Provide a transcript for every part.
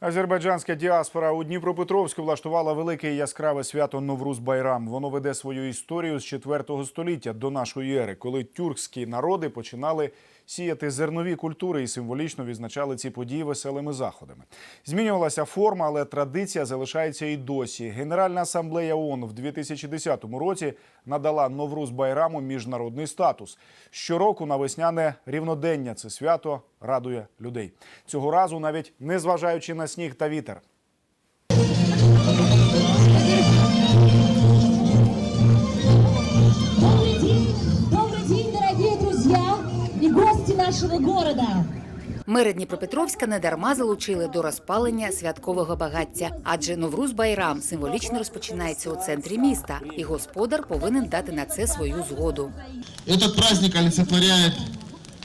Азербайджанська діаспора у Дніпропетровську влаштувала велике і яскраве свято Новруз Байрам. Воно веде свою історію з 4 століття до нашої ери, коли тюркські народи починали сіяти зернові культури і символічно відзначали ці події веселими заходами. Змінювалася форма, але традиція залишається і досі. Генеральна асамблея ООН в 2010 році надала Новруз Байраму міжнародний статус. Щороку на весняне рівнодення це свято радує людей. Цього разу навіть незважаючи на сніг та вітер. нашего города. Мери Дніпропетровська недарма залучили до розпалення святкового багаття, адже Новруз Байрам символічно розпочинається у центрі міста, і господар повинен дати на це свою згоду. Этот праздник олицетворяет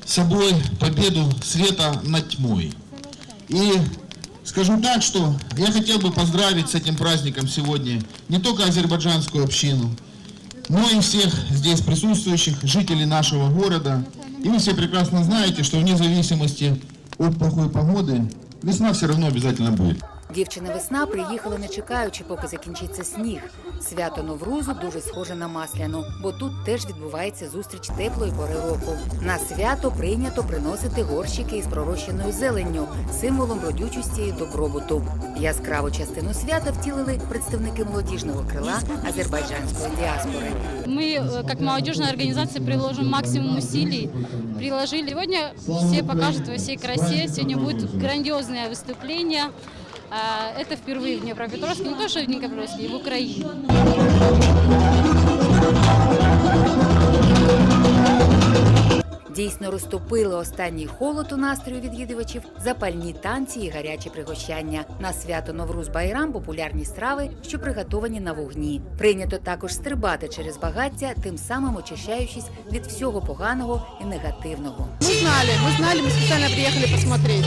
собой победу света над тьмой. И скажу так, что я хотел бы поздравить с этим праздником сегодня не только азербайджанскую общину, но и всех здесь присутствующих жителей нашего города. И вы все прекрасно знаете, что вне зависимости от плохой погоды, весна все равно обязательно будет. Дівчина весна приїхала не чекаючи, поки закінчиться сніг. Свято Новрузу дуже схоже на масляну, бо тут теж відбувається зустріч теплої пори року. На свято прийнято приносити горщики із пророщеною зеленню, символом родючості і добробуту. Яскраву частину свята втілили представники молодіжного крила азербайджанської діаспори. Мы, э, как молодежная организация, приложим максимум усилий. Приложили. Сегодня все покажут во всей красе. Сегодня будет грандиозное выступление. А, Это впервые в Днепропетровске, не то что в Днепропетровске, в Украине. Дійсно розтопили останній холод у настрою відвідувачів, запальні танці і гарячі пригощання. На свято Новруз Байрам популярні страви, що приготовані на вогні. Прийнято також стрибати через багаття, тим самим очищаючись від всього поганого і негативного. Мы знали, мы знали, мы специально приехали посмотреть.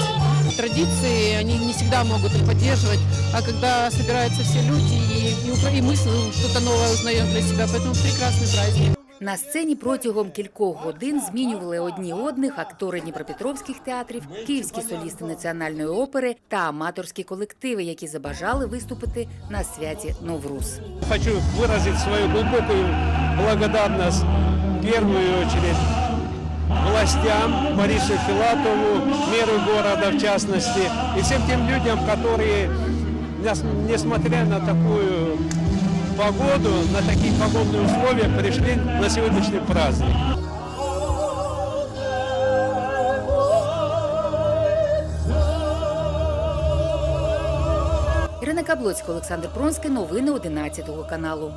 Традиции, они не всегда могут их поддерживать, а когда собираются все люди, и, и, упро- и мы с- что-то новое узнаем для себя, поэтому прекрасный праздник. На сцені протягом кількох годин змінювали одні одних актори дніпропетровських театрів, київські солісти національної опери та аматорські колективи, які забажали виступити на святі Новруз. Хочу выразить свою глубокую благодарность в первую очередь властям, Борису Филатову, мэру города в частности, и всем тем людям, которые, нес- несмотря на такую погоду, на такие погодные условия, пришли на сегодняшний праздник. Ірина Каблоцька, Олександр Пронський. Новини 11 каналу.